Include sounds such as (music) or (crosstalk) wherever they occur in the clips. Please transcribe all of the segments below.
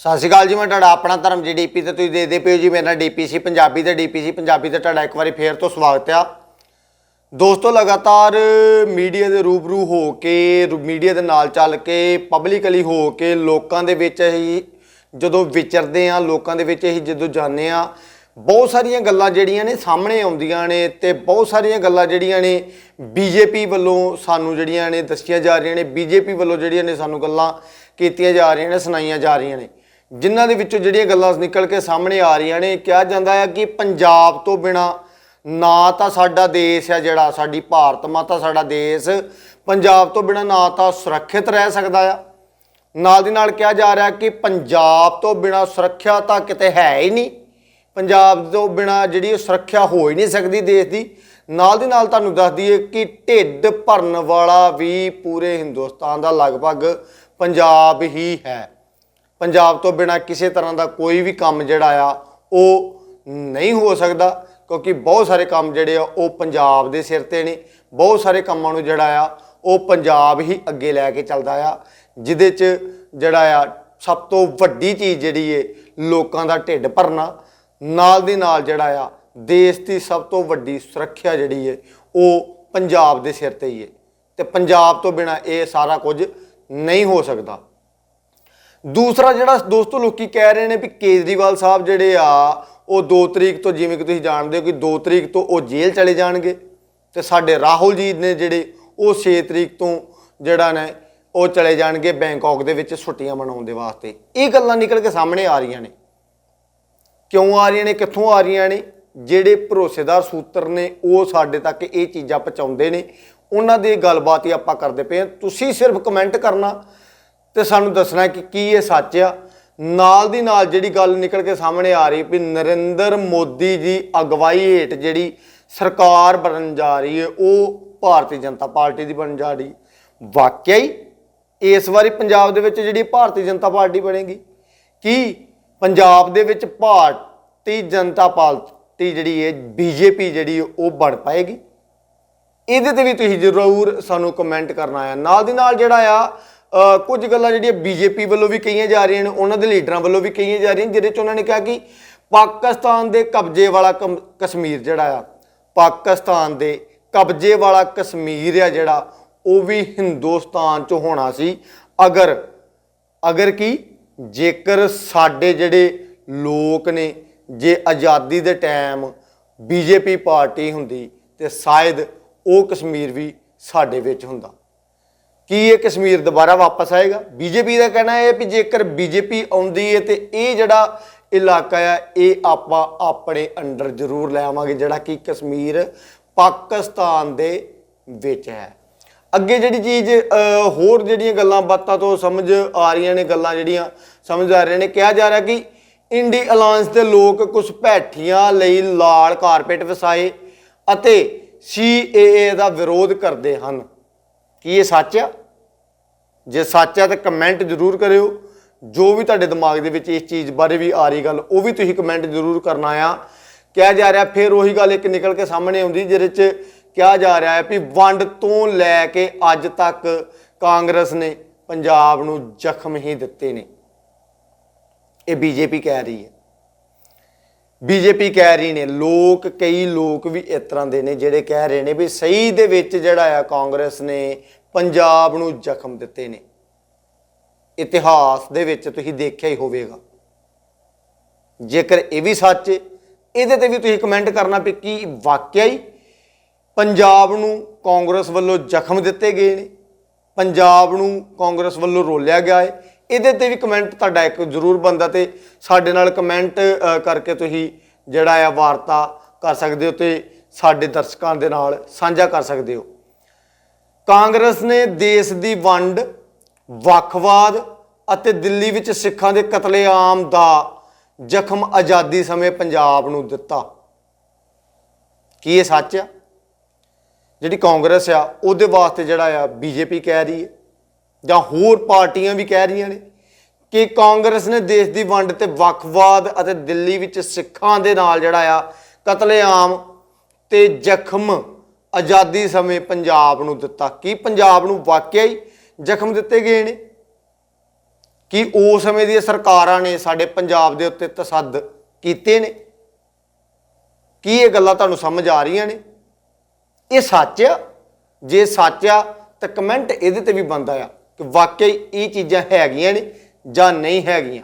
ਸਤਿ ਸ਼੍ਰੀ ਅਕਾਲ ਜੀ, ਮੈਂ ਤੁਹਾਡਾ ਆਪਣਾ ਧਰਮ ਜੀ ਡੀਪੀ ਤੇ ਤੁਸੀਂ ਦੇਖਦੇ ਪਏ ਹੋ ਜੀ, ਮੇਰਾ ਨਾਂ ਡੀਪੀਸੀ ਪੰਜਾਬੀ ਤੇ ਡੀਪੀਸੀ ਪੰਜਾਬੀ ਤੇ ਤੁਹਾਡਾ ਇੱਕ ਵਾਰੀ ਫੇਰ ਤੋਂ ਸਵਾਗਤ ਆ। ਦੋਸਤੋ, ਲਗਾਤਾਰ ਮੀਡੀਆ ਦੇ ਰੂਬਰੂ ਹੋ ਕੇ ਮੀਡੀਆ ਦੇ ਨਾਲ ਚੱਲ ਕੇ ਪਬਲਿਕਲੀ ਹੋ ਕੇ ਲੋਕਾਂ ਦੇ ਵਿੱਚ ਹੀ ਜਦੋਂ ਵਿਚਰਦੇ ਆ ਲੋਕਾਂ ਦੇ ਵਿੱਚ ਹੀ ਜਦੋਂ ਜਾਂਦੇ ਆ ਬਹੁਤ ਸਾਰੀਆਂ ਗੱਲਾਂ ਜਿਹੜੀਆਂ ਨੇ ਸਾਹਮਣੇ ਆਉਂਦੀਆਂ ਨੇ ਤੇ ਬਹੁਤ ਸਾਰੀਆਂ ਗੱਲਾਂ ਜਿਹੜੀਆਂ ਨੇ ਬੀਜੇਪੀ ਵੱਲੋਂ ਸਾਨੂੰ ਜਿਹੜੀਆਂ ਨੇ ਦੱਸੀਆਂ ਜਾ ਰਹੀਆਂ ਨੇ, ਬੀਜੇਪੀ ਵੱਲੋਂ ਜਿਹੜੀਆਂ ਨੇ ਸਾਨੂੰ ਗੱਲਾਂ ਕੀਤੀਆਂ ਜਾ ਰਹੀਆਂ ਨੇ, ਸੁਣਾਈਆਂ ਜਾ ਰਹੀਆਂ ਨੇ। ਜਿਨ੍ਹਾਂ ਦੇ ਵਿੱਚੋਂ ਜਿਹੜੀਆਂ ਗੱਲਾਂ ਨਿਕਲ ਕੇ ਸਾਹਮਣੇ ਆ ਰਹੀਆਂ ਨੇ, ਕਿਹਾ ਜਾਂਦਾ ਹੈ ਕਿ ਪੰਜਾਬ ਤੋਂ ਬਿਨਾ ਨਾ ਤਾਂ ਸਾਡਾ ਦੇਸ਼ ਹੈ ਜਿਹੜਾ, ਸਾਡੀ ਭਾਰਤ ਮਾਤਾ ਸਾਡਾ ਦੇਸ਼, ਪੰਜਾਬ ਤੋਂ ਬਿਨਾ ਨਾ ਤਾਂ ਸੁਰੱਖਿਅਤ ਰਹਿ ਸਕਦਾ ਆ। ਨਾਲ ਦੀ ਨਾਲ ਕਿਹਾ ਜਾ ਰਿਹਾ ਕਿ ਪੰਜਾਬ ਤੋਂ ਬਿਨਾ ਸੁਰੱਖਿਆ ਤਾਂ ਕਿਤੇ ਹੈ ਹੀ ਨਹੀਂ। ਪੰਜਾਬ ਤੋਂ ਬਿਨਾ ਜਿਹੜੀ ਸੁਰੱਖਿਆ ਹੋ ਹੀ ਨਹੀਂ ਸਕਦੀ ਦੇਸ਼ ਦੀ। ਨਾਲ ਦੀ ਨਾਲ ਤੁਹਾਨੂੰ ਦੱਸ ਦਈਏ ਕਿ ਢਿੱਡ ਭਰਨ ਵਾਲਾ ਵੀ ਪੂਰੇ ਹਿੰਦੁਸਤਾਨ ਦਾ ਲਗਭਗ ਪੰਜਾਬ ਹੀ ਹੈ। ਪੰਜਾਬ ਤੋਂ ਬਿਨਾ ਕਿਸੇ ਤਰ੍ਹਾਂ ਦਾ ਕੋਈ ਵੀ ਕੰਮ ਜਿਹੜਾ ਆ, ਉਹ ਨਹੀਂ ਹੋ ਸਕਦਾ, ਕਿਉਂਕਿ ਬਹੁਤ ਸਾਰੇ ਕੰਮ ਜਿਹੜੇ ਆ, ਉਹ ਪੰਜਾਬ ਦੇ ਸਿਰ ਤੇ ਨੇ। ਬਹੁਤ ਸਾਰੇ ਕੰਮਾਂ ਨੂੰ ਜਿਹੜਾ ਆ, ਉਹ ਪੰਜਾਬ ਹੀ ਅੱਗੇ ਲੈ ਕੇ ਚੱਲਦਾ ਆ, ਜਿਹਦੇ 'ਚ ਜਿਹੜਾ ਆ, ਸਭ ਤੋਂ ਵੱਡੀ ਚੀਜ਼ ਜਿਹੜੀ ਏ, ਲੋਕਾਂ ਦਾ ਢਿੱਡ ਭਰਨਾ। ਨਾਲ ਦੀ ਨਾਲ ਜਿਹੜਾ ਆ, ਦੇਸ਼ ਦੀ ਸਭ ਤੋਂ ਵੱਡੀ ਸੁਰੱਖਿਆ ਜਿਹੜੀ ਏ, ਉਹ ਪੰਜਾਬ ਦੇ ਸਿਰ ਤੇ ਹੀ ਏ। ਤੇ ਪੰਜਾਬ ਤੋਂ ਬਿਨਾ ਇਹ ਸਾਰਾ ਕੁਝ ਨਹੀਂ ਹੋ ਸਕਦਾ। ਦੂਸਰਾ ਜਿਹੜਾ ਦੋਸਤੋ ਲੋਕੀ ਕਹਿ ਰਹੇ ਨੇ ਵੀ ਕੇਜਰੀਵਾਲ ਸਾਹਿਬ ਜਿਹੜੇ ਆ, ਉਹ 2 ਤਰੀਕ ਤੋਂ ਜਿਵੇਂ ਕਿ ਤੁਸੀਂ ਜਾਣਦੇ ਹੋ ਕਿ 2 ਤਰੀਕ ਤੋਂ ਉਹ ਜੇਲ੍ਹ ਚਲੇ ਜਾਣਗੇ ਤੇ ਸਾਡੇ ਰਾਹੁਲ ਜੀ ਨੇ ਜਿਹੜੇ ਉਹ 6 ਤਰੀਕ ਤੋਂ ਜਿਹੜਾ ਨੇ ਉਹ ਚਲੇ ਜਾਣਗੇ ਬੈਂਕਾਕ ਦੇ ਵਿੱਚ ਛੁੱਟੀਆਂ ਮਨਾਉਣ ਦੇ ਵਾਸਤੇ। ਇਹ ਗੱਲਾਂ ਨਿਕਲ ਕੇ ਸਾਹਮਣੇ ਆ ਰਹੀਆਂ ਨੇ। ਕਿਉਂ ਆ ਰਹੀਆਂ ਨੇ? ਕਿੱਥੋਂ ਆ ਰਹੀਆਂ ਨੇ? ਜਿਹੜੇ ਭਰੋਸੇਦਾਰ ਸੂਤਰ ਨੇ, ਉਹ ਸਾਡੇ ਤੱਕ ਇਹ ਚੀਜ਼ਾਂ ਪਹੁੰਚਾਉਂਦੇ ਨੇ। ਉਹਨਾਂ ਦੀ ਗੱਲਬਾਤ ਹੀ ਆਪਾਂ ਕਰਦੇ ਪਏ ਹਾਂ। ਤੁਸੀਂ ਸਿਰਫ ਕਮੈਂਟ ਕਰਨਾ ਤੇ ਸਾਨੂੰ ਦੱਸਣਾ ਕਿ ਕੀ ਇਹ ਸੱਚ ਆ? ਨਾਲ ਦੀ ਨਾਲ ਜਿਹੜੀ ਗੱਲ ਨਿਕਲ ਕੇ ਸਾਹਮਣੇ ਆ ਰਹੀ ਵੀ ਨਰਿੰਦਰ ਮੋਦੀ ਜੀ ਅਗਵਾਈ ਹੇਠ ਜਿਹੜੀ ਸਰਕਾਰ ਬਣਨ ਜਾ ਰਹੀ ਹੈ, ਉਹ ਭਾਰਤੀ ਜਨਤਾ ਪਾਰਟੀ ਦੀ ਬਣਨ ਜਾ ਰਹੀ ਵਾਕਿਆ ਹੀ ਇਸ ਵਾਰੀ ਪੰਜਾਬ ਦੇ ਵਿੱਚ ਜਿਹੜੀ ਭਾਰਤੀ ਜਨਤਾ ਪਾਰਟੀ ਬਣੇਗੀ, ਕੀ ਪੰਜਾਬ ਦੇ ਵਿੱਚ ਭਾਰਤੀ ਜਨਤਾ ਪਾਰਟੀ ਜਿਹੜੀ ਹੈ, ਬੀਜੇਪੀ ਜਿਹੜੀ ਉਹ ਬਣ ਪਾਏਗੀ? ਇਹਦੇ ਤੇ ਵੀ ਤੁਸੀਂ ਜ਼ਰੂਰ ਸਾਨੂੰ ਕਮੈਂਟ ਕਰਨਾ ਆ। ਨਾਲ ਦੀ ਨਾਲ ਜਿਹੜਾ ਆ ਕੁਝ ਗੱਲਾਂ ਜਿਹੜੀਆਂ ਬੀਜੇਪੀ ਵੱਲੋਂ ਵੀ ਕਹੀਆਂ ਜਾ ਰਹੀਆਂ ਨੇ, ਉਹਨਾਂ ਦੇ ਲੀਡਰਾਂ ਵੱਲੋਂ ਵੀ ਕਹੀਆਂ ਜਾ ਰਹੀਆਂ ਜਿਹਦੇ ਚ ਉਹਨਾਂ ਨੇ ਕਿਹਾ ਕਿ ਪਾਕਿਸਤਾਨ ਦੇ ਕਬਜ਼ੇ ਵਾਲਾ ਕਮ- ਕਸ਼ਮੀਰ ਜਿਹੜਾ ਆ, ਪਾਕਿਸਤਾਨ ਦੇ ਕਬਜ਼ੇ ਵਾਲਾ ਕਸ਼ਮੀਰ ਆ ਜਿਹੜਾ, ਉਹ ਵੀ ਹਿੰਦੁਸਤਾਨ ਚ ਹੋਣਾ ਸੀ। ਅਗਰ ਅਗਰ ਕੀ, ਜੇਕਰ ਸਾਡੇ ਜਿਹੜੇ ਲੋਕ ਨੇ, ਜੇ ਆਜ਼ਾਦੀ ਦੇ ਟਾਈਮ ਬੀਜੇਪੀ ਪਾਰਟੀ ਹੁੰਦੀ, ਤੇ ਸ਼ਾਇਦ ਉਹ ਕਸ਼ਮੀਰ ਵੀ ਸਾਡੇ ਵਿੱਚ ਹੁੰਦਾ। ਕੀ ਇਹ ਕਸ਼ਮੀਰ ਦੁਬਾਰਾ ਵਾਪਸ ਆਏਗਾ? ਬੀਜੇਪੀ ਦਾ ਕਹਿਣਾ ਹੈ ਵੀ ਜੇਕਰ ਬੀਜੇਪੀ ਆਉਂਦੀ ਹੈ ਤੇ ਇਹ ਜਿਹੜਾ ਇਲਾਕਾ ਆ, ਇਹ ਆਪਾਂ ਆਪਣੇ ਅੰਡਰ ਜ਼ਰੂਰ ਲੈ ਆਵਾਂਗੇ, ਜਿਹੜਾ ਕਿ ਕਸ਼ਮੀਰ ਪਾਕਿਸਤਾਨ ਦੇ ਵਿੱਚ ਹੈ। ਅੱਗੇ ਜਿਹੜੀ ਚੀਜ਼ ਹੋਰ ਜਿਹੜੀਆਂ ਗੱਲਾਂ ਬਾਤਾਂ ਤੋਂ ਸਮਝ ਆ ਰਹੀਆਂ ਨੇ, ਗੱਲਾਂ ਜਿਹੜੀਆਂ ਸਮਝ ਆ ਰਹੀਆਂ ਨੇ, ਕਿਹਾ ਜਾ ਰਿਹਾ ਕਿ ਇੰਡੀ ਅਲਾਈਅੰਸ ਦੇ ਲੋਕ ਕੁਝ ਭੈਠੀਆਂ ਲਈ ਲਾਲ ਕਾਰਪੇਟ ਵਸਾਏ ਅਤੇ ਸੀਏਏ ਦਾ ਵਿਰੋਧ ਕਰਦੇ ਹਨ। ਕੀ ਇਹ ਸੱਚ ਆ? ਜੇ ਸੱਚ ਆ ਤਾਂ ਕਮੈਂਟ ਜ਼ਰੂਰ ਕਰਿਓ। ਜੋ ਵੀ ਤੁਹਾਡੇ ਦਿਮਾਗ ਦੇ ਵਿੱਚ ਇਸ ਚੀਜ਼ ਬਾਰੇ ਵੀ ਆ ਰਹੀ ਗੱਲ, ਉਹ ਵੀ ਤੁਸੀਂ ਕਮੈਂਟ ਜ਼ਰੂਰ ਕਰਨਾ ਆ। ਕਿਹਾ ਜਾ ਰਿਹਾ, ਫਿਰ ਉਹੀ ਗੱਲ ਇੱਕ ਨਿਕਲ ਕੇ ਸਾਹਮਣੇ ਆਉਂਦੀ, ਜਿਹਦੇ 'ਚ ਕਿਹਾ ਜਾ ਰਿਹਾ ਹੈ ਵੀ ਵੰਡ ਤੋਂ ਲੈ ਕੇ ਅੱਜ ਤੱਕ ਕਾਂਗਰਸ ਨੇ ਪੰਜਾਬ ਨੂੰ ਜ਼ਖਮ ਹੀ ਦਿੱਤੇ ਨੇ। ਇਹ ਬੀਜੇਪੀ ਕਹਿ ਰਹੀ ਹੈ। ਬੀਜੇਪੀ ਕਹਿ ਰਹੀ ਨੇ, ਲੋਕ, ਕਈ ਲੋਕ ਵੀ ਇਸ ਤਰ੍ਹਾਂ ਦੇ ਨੇ ਜਿਹੜੇ ਕਹਿ ਰਹੇ ਨੇ ਵੀ ਸਹੀ ਦੇ ਵਿੱਚ ਜਿਹੜਾ ਆ ਕਾਂਗਰਸ ਨੇ ਪੰਜਾਬ ਨੂੰ ਜ਼ਖਮ ਦਿੱਤੇ ਨੇ। ਇਤਿਹਾਸ ਦੇ ਵਿੱਚ ਤੁਸੀਂ ਦੇਖਿਆ ਹੀ ਹੋਵੇਗਾ। ਜੇਕਰ ਇਹ ਵੀ ਸੱਚ ਇਹਦੇ ਤੇ ਵੀ ਤੁਸੀਂ ਕਮੈਂਟ ਕਰਨਾ ਵੀ ਕੀ ਵਾਕਿਆ ਹੀ ਪੰਜਾਬ ਨੂੰ ਕਾਂਗਰਸ ਵੱਲੋਂ ਜ਼ਖਮ ਦਿੱਤੇ ਗਏ ਨੇ, ਪੰਜਾਬ ਨੂੰ ਕਾਂਗਰਸ ਵੱਲੋਂ ਰੋਲਿਆ ਗਿਆ ਹੈ ਇਹਦੇ ਤੇ ਵੀ ਕਮੈਂਟ ਤੁਹਾਡਾ ਇੱਕ ਜ਼ਰੂਰ ਬੰਦਾ ਤੇ ਸਾਡੇ ਨਾਲ ਕਮੈਂਟ ਕਰਕੇ ਤੁਸੀਂ ਜਿਹੜਾ ਆ ਵਾਰਤਾ ਕਰ ਸਕਦੇ ਹੋ ਤੇ ਸਾਡੇ ਦਰਸ਼ਕਾਂ ਦੇ ਨਾਲ ਸਾਂਝਾ ਕਰ ਸਕਦੇ ਹੋ। ਕਾਂਗਰਸ ਨੇ ਦੇਸ਼ ਦੀ ਵੰਡ, ਵੱਖਵਾਦ ਅਤੇ ਦਿੱਲੀ ਵਿੱਚ ਸਿੱਖਾਂ ਦੇ ਕਤਲੇਆਮ ਦਾ ਜ਼ਖਮ ਆਜ਼ਾਦੀ ਸਮੇਂ ਪੰਜਾਬ ਨੂੰ ਦਿੱਤਾ। ਕੀ ਇਹ ਸੱਚ ਆ? ਜਿਹੜੀ ਕਾਂਗਰਸ ਆ, ਉਹਦੇ ਵਾਸਤੇ ਜਿਹੜਾ ਆ ਬੀਜੇਪੀ ਕਹਿ ਰਹੀ ਹੈ। ਜਾਂ ਹੋਰ ਪਾਰਟੀਆਂ ਵੀ ਕਹਿ ਰਹੀਆਂ ਨੇ ਕਿ ਕਾਂਗਰਸ ਨੇ ਦੇਸ਼ ਦੀ ਵੰਡ ਤੇ ਵੱਖਵਾਦ ਅਤੇ ਦਿੱਲੀ ਵਿੱਚ ਸਿੱਖਾਂ ਦੇ ਨਾਲ ਜਿਹੜਾ ਆ, ਕਤਲੇਆਮ ਤੇ ਜ਼ਖਮ ਆਜ਼ਾਦੀ ਸਮੇਂ ਪੰਜਾਬ ਨੂੰ ਦਿੱਤਾ। ਕੀ ਪੰਜਾਬ ਨੂੰ ਵਾਕਿਆ ਹੀ ਜ਼ਖਮ ਦਿੱਤੇ ਗਏ ਨੇ? ਕਿ ਉਸ ਸਮੇਂ ਦੀਆਂ ਸਰਕਾਰਾਂ ਨੇ ਸਾਡੇ ਪੰਜਾਬ ਦੇ ਉੱਤੇ ਤਸੱਦ ਕੀਤੇ ਨੇ? ਕੀ ਇਹ ਗੱਲਾਂ ਤੁਹਾਨੂੰ ਸਮਝ ਆ ਰਹੀਆਂ ਨੇ? ਇਹ ਸੱਚ ਆ? ਜੇ ਸੱਚ ਆ, ਤਾਂ ਕਮੈਂਟ ਇਹਦੇ ਤੇ ਵੀ ਬੰਦਾ ਆ। ਕਿ ਵਾਕਈ ਇਹ ਚੀਜ਼ਾਂ ਹੈਗੀਆਂ ਨੇ ਜਾਂ ਨਹੀਂ ਹੈਗੀਆਂ।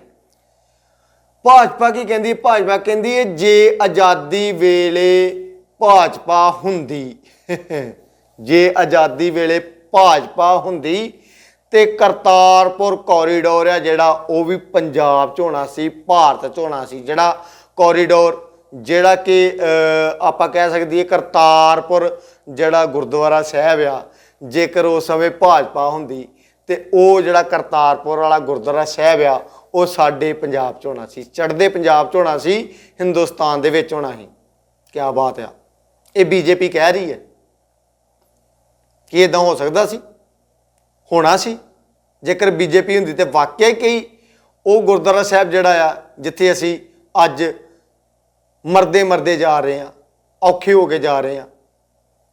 ਭਾਜਪਾ ਕੀ ਕਹਿੰਦੀ? ਭਾਜਪਾ ਕਹਿੰਦੀ ਹੈ ਜੇ ਆਜ਼ਾਦੀ ਵੇਲੇ ਭਾਜਪਾ ਹੁੰਦੀ, (laughs) ਜੇ ਆਜ਼ਾਦੀ ਵੇਲੇ ਭਾਜਪਾ ਹੁੰਦੀ ਤੇ ਕਰਤਾਰਪੁਰ ਕੋਰੀਡੋਰ ਆ ਜਿਹੜਾ, ਉਹ ਵੀ ਪੰਜਾਬ ਚ ਹੋਣਾ ਸੀ, ਭਾਰਤ ਚ ਹੋਣਾ ਸੀ। ਜਿਹੜਾ ਕੋਰੀਡੋਰ ਜਿਹੜਾ ਕਿ ਆਪਾਂ ਕਹਿ ਸਕਦੀ ਕਰਤਾਰਪੁਰ ਜਿਹੜਾ ਗੁਰਦੁਆਰਾ ਸਾਹਿਬ ਆ, ਜੇਕਰ ਉਸ ਸਮੇਂ ਭਾਜਪਾ ਹੁੰਦੀ ਤੇ ਉਹ ਜਿਹੜਾ ਕਰਤਾਰਪੁਰ ਵਾਲਾ ਗੁਰਦੁਆਰਾ ਸਾਹਿਬ ਆ, ਉਹ ਸਾਡੇ ਪੰਜਾਬ ਚ ਹੋਣਾ ਸੀ। ਚੜ੍ਹਦੇ ਪੰਜਾਬ ਚ ਹੋਣਾ ਸੀ, ਹਿੰਦੁਸਤਾਨ ਦੇ ਵਿੱਚ ਹੋਣਾ ਸੀ। ਕੀ ਬਾਤ ਆ। ਇਹ ਬੀਜੇਪੀ ਕਹਿ ਰਹੀ ਹੈ ਕਿ ਇਦਾਂ ਹੋ ਸਕਦਾ ਸੀ, ਹੋਣਾ ਸੀ। ਜੇਕਰ ਬੀਜੇਪੀ ਹੁੰਦੀ ਤੇ ਵਾਕਿਆ ਹੀ ਕਈ ਉਹ ਗੁਰਦੁਆਰਾ ਸਾਹਿਬ ਜਿਹੜਾ ਆ, ਜਿੱਥੇ ਅਸੀਂ ਅੱਜ ਮਰਦੇ ਮਰਦੇ ਜਾ ਰਹੇ ਆ ਔਖੇ ਹੋ ਕੇ ਜਾ ਰਹੇ ਆ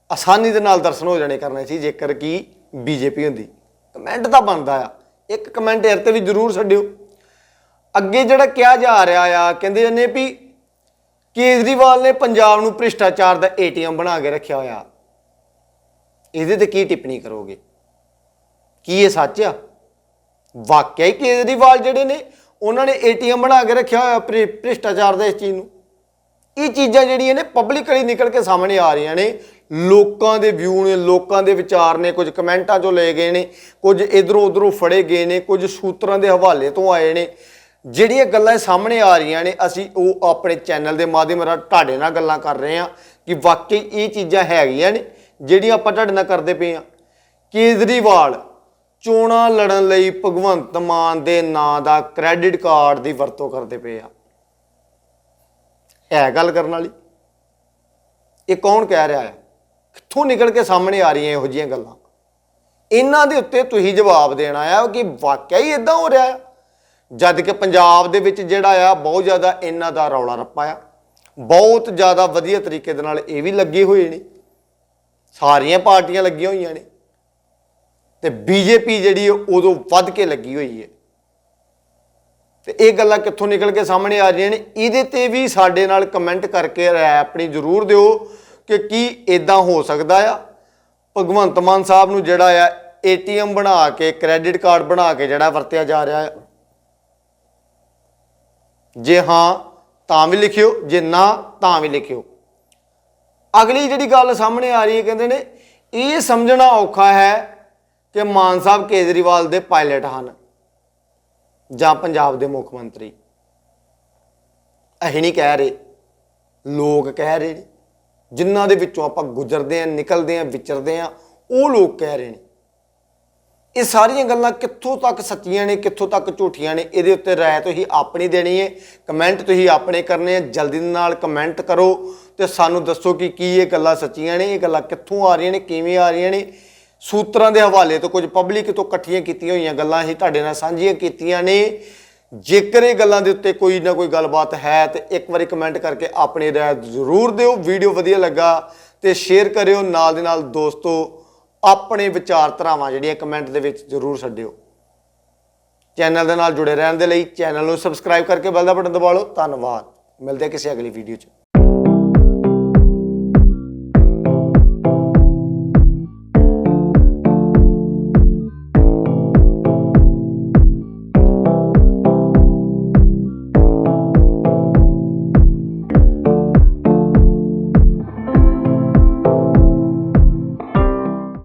ਆਸਾਨੀ ਦੇ ਨਾਲ ਦਰਸ਼ਨ ਹੋ ਜਾਣੇ ਕਰਨੇ ਸੀ, ਜੇਕਰ ਕੀ ਬੀਜੇਪੀ ਹੁੰਦੀ। ਕਮੈਂਟ ਤਾਂ ਬਣਦਾ ਆ। ਇੱਕ ਕਮੈਂਟ ਇਹ ਤੇ ਵੀ ਜ਼ਰੂਰ ਛੱਡਿਓ। ਅੱਗੇ ਜਿਹੜਾ ਕਿਹਾ ਜਾ ਰਿਹਾ ਆ, ਕਹਿੰਦੇ ਨੇ ਵੀ ਕੇਜਰੀਵਾਲ ਨੇ ਪੰਜਾਬ ਨੂੰ ਭ੍ਰਿਸ਼ਟਾਚਾਰ ਦਾ ਏਟੀਐਮ ਬਣਾ ਕੇ ਰੱਖਿਆ ਹੋਇਆ। ਇਹਦੇ ਤੇ ਕੀ ਟਿੱਪਣੀ ਕਰੋਗੇ? ਕੀ ਇਹ ਸੱਚ ਆ? ਵਾਕਿਆ ਹੀ ਕੇਜਰੀਵਾਲ ਜਿਹੜੇ ਨੇ, ਉਹਨਾਂ ਨੇ ਏਟੀਐਮ ਬਣਾ ਕੇ ਰੱਖਿਆ ਹੋਇਆ ਭ੍ਰਿ- ਭ੍ਰਿਸ਼ਟਾਚਾਰ ਦਾ ਇਸ ਚੀਜ਼ ਨੂੰ। ਇਹ ਚੀਜ਼ਾਂ ਜਿਹੜੀਆਂ ਨੇ ਪਬਲਿਕਲੀ ਨਿਕਲ ਕੇ ਸਾਹਮਣੇ ਆ ਰਹੀਆਂ ਨੇ। ਲੋਕਾਂ ਦੇ ਵਿਊ ਨੇ, ਲੋਕਾਂ ਦੇ ਵਿਚਾਰ ਨੇ, ਕੁਝ ਕਮੈਂਟਾਂ ਚੋਂ ਲਏ ਗਏ ਨੇ, ਕੁਝ ਇਧਰੋਂ ਉਧਰੋਂ ਫੜੇ ਗਏ ਨੇ, ਕੁਝ ਸੂਤਰਾਂ ਦੇ ਹਵਾਲੇ ਤੋਂ ਆਏ ਨੇ। ਜਿਹੜੀਆਂ ਗੱਲਾਂ ਸਾਹਮਣੇ ਆ ਰਹੀਆਂ ਨੇ, ਅਸੀਂ ਉਹ ਆਪਣੇ ਚੈਨਲ ਦੇ ਮਾਧਿਅਮ ਰਾਹੀਂ ਤੁਹਾਡੇ ਨਾਲ ਗੱਲਾਂ ਕਰ ਰਹੇ ਹਾਂ ਕਿ ਵਾਕਈ ਇਹ ਚੀਜ਼ਾਂ ਹੈਗੀਆਂ ਨੇ, ਜਿਹੜੀਆਂ ਆਪਾਂ ਤੁਹਾਡੇ ਨਾਲ ਕਰਦੇ ਪਏ ਹਾਂ। ਕੇਜਰੀਵਾਲ ਚੋਣਾਂ ਲੜਨ ਲਈ ਭਗਵੰਤ ਮਾਨ ਦੇ ਨਾਂ ਦਾ ਕ੍ਰੈਡਿਟ ਕਾਰਡ ਦੀ ਵਰਤੋਂ ਕਰਦੇ ਪਏ ਆ। ਹੈ ਗੱਲ ਕਰਨ ਵਾਲੀ। ਇਹ ਕੌਣ ਕਹਿ ਰਿਹਾ ਹੈ? ਕਿੱਥੋਂ ਨਿਕਲ ਕੇ ਸਾਹਮਣੇ ਆ ਰਹੀਆਂ ਇਹੋ ਜਿਹੀਆਂ ਗੱਲਾਂ। ਇਹਨਾਂ ਦੇ ਉੱਤੇ ਤੁਸੀਂ ਜਵਾਬ ਦੇਣਾ ਆ ਕਿ ਵਾਕਿਆ ਹੀ ਇਦਾਂ ਹੋ ਰਿਹਾ ਆ। ਜਦ ਕਿ ਪੰਜਾਬ ਦੇ ਵਿੱਚ ਜਿਹੜਾ ਆ, ਬਹੁਤ ਜ਼ਿਆਦਾ ਇਹਨਾਂ ਦਾ ਰੌਲਾ ਰੱਪਾ ਆ। ਬਹੁਤ ਜ਼ਿਆਦਾ ਵਧੀਆ ਤਰੀਕੇ ਦੇ ਨਾਲ ਇਹ ਵੀ ਲੱਗੇ ਹੋਏ ਨੇ। ਸਾਰੀਆਂ ਪਾਰਟੀਆਂ ਲੱਗੀਆਂ ਹੋਈਆਂ ਨੇ। ਤੇ ਬੀਜੇਪੀ ਜਿਹੜੀ ਹੈ ਉਦੋਂ ਵੱਧ ਕੇ ਲੱਗੀ ਹੋਈ ਹੈ ਤੇ ਇਹ ਗੱਲਾਂ ਕਿੱਥੋਂ ਨਿਕਲ ਕੇ ਸਾਹਮਣੇ ਆ ਰਹੀਆਂ ਨੇ? ਇਹਦੇ ਤੇ ਵੀ ਸਾਡੇ ਨਾਲ ਕਮੈਂਟ ਕਰਕੇ ਰਾਏ ਆਪਣੀ ਜ਼ਰੂਰ ਦਿਓ। ਕਿ ਕੀ ਇਦਾਂ ਹੋ ਸਕਦਾ ਆ? ਭਗਵੰਤ ਮਾਨ ਸਾਹਿਬ ਨੂੰ ਜਿਹੜਾ ਆ, ਏਟੀਐਮ ਬਣਾ ਕੇ, ਕ੍ਰੈਡਿਟ ਕਾਰਡ ਬਣਾ ਕੇ ਜਿਹੜਾ ਵਰਤਿਆ ਜਾ ਰਿਹਾ ਆ। ਜੇ ਹਾਂ, ਤਾਂ ਵੀ ਲਿਖਿਓ, ਜੇ ਨਾ, ਤਾਂ ਵੀ ਲਿਖਿਓ। ਅਗਲੀ ਜਿਹੜੀ ਗੱਲ ਸਾਹਮਣੇ ਆ ਰਹੀ ਹੈ, ਕਹਿੰਦੇ ਨੇ, ਇਹ ਸਮਝਣਾ ਔਖਾ ਹੈ ਕਿ ਮਾਨ ਸਾਹਿਬ ਕੇਜਰੀਵਾਲ ਦੇ ਪਾਇਲਟ ਹਨ ਜਾਂ ਪੰਜਾਬ ਦੇ ਮੁੱਖ ਮੰਤਰੀ। ਅਸੀਂ ਨਹੀਂ ਕਹਿ ਰਹੇ, ਲੋਕ ਕਹਿ ਰਹੇ ਨੇ। ਜਿਨ੍ਹਾਂ ਦੇ ਵਿੱਚੋਂ ਆਪਾਂ ਗੁਜ਼ਰਦੇ ਆਂ, ਨਿਕਲਦੇ ਆਂ, ਵਿਚਰਦੇ ਆਂ, ਉਹ ਲੋਕ ਕਹਿ ਰਹੇ ਨੇ। ਇਹ ਸਾਰੀਆਂ ਗੱਲਾਂ ਕਿੱਥੋਂ ਤੱਕ ਸੱਚੀਆਂ ਨੇ, ਕਿੱਥੋਂ ਤੱਕ ਝੂਠੀਆਂ ਨੇ, ਇਹਦੇ ਉੱਤੇ ਰਾਏ ਤੁਸੀਂ ਆਪਣੀ ਦੇਣੀ ਹੈ, ਕਮੈਂਟ ਤੁਸੀਂ ਆਪਣੇ ਕਰਨੇ ਆ ਜਲਦੀ ਨਾਲ ਕਮੈਂਟ ਕਰੋ ਤੇ ਸਾਨੂੰ ਦੱਸੋ ਕਿ ਕੀ ਇਹ ਗੱਲਾਂ ਸੱਚੀਆਂ ਨੇ, ਇਹ ਗੱਲਾਂ ਕਿੱਥੋਂ ਆ ਰਹੀਆਂ ਨੇ, ਕਿਵੇਂ ਆ ਰਹੀਆਂ ਨੇ। ਸੂਤਰਾਂ ਦੇ ਹਵਾਲੇ ਤੋਂ ਕੁਝ ਪਬਲਿਕ ਤੋਂ ਇਕੱਠੀਆਂ ਕੀਤੀਆਂ ਹੋਈਆਂ ਗੱਲਾਂ ਅਸੀਂ ਤੁਹਾਡੇ ਨਾਲ ਸਾਂਝੀਆਂ ਕੀਤੀਆਂ ਨੇ। ਜੇਕਰ ਇਹ ਗੱਲਾਂ ਦੇ ਉੱਤੇ ਕੋਈ ਨਾ ਕੋਈ ਗੱਲਬਾਤ ਹੈ, ਤੇ ਇੱਕ ਵਾਰੀ ਕਮੈਂਟ ਕਰਕੇ ਆਪਣੀ ਰਾਏ ਜ਼ਰੂਰ ਦਿਓ। ਵੀਡੀਓ ਵਧੀਆ ਲੱਗਾ ਤੇ ਸ਼ੇਅਰ ਕਰਿਓ। ਨਾਲ ਦੇ ਨਾਲ ਦੋਸਤੋ, ਆਪਣੇ ਵਿਚਾਰ ਧਰਾਵਾਂ ਜਿਹੜੀਆਂ ਕਮੈਂਟ ਦੇ ਵਿੱਚ ਜ਼ਰੂਰ ਛੱਡਿਓ। ਚੈਨਲ ਦੇ ਨਾਲ ਜੁੜੇ ਰਹਿਣ ਦੇ ਲਈ ਚੈਨਲ ਨੂੰ ਸਬਸਕ੍ਰਾਈਬ ਕਰਕੇ ਬੈਲ ਦਾ ਬਟਨ ਦਬਾ ਲਓ। ਧੰਨਵਾਦ। ਮਿਲਦੇ ਕਿਸੇ ਅਗਲੀ ਵੀਡੀਓ 'ਚ।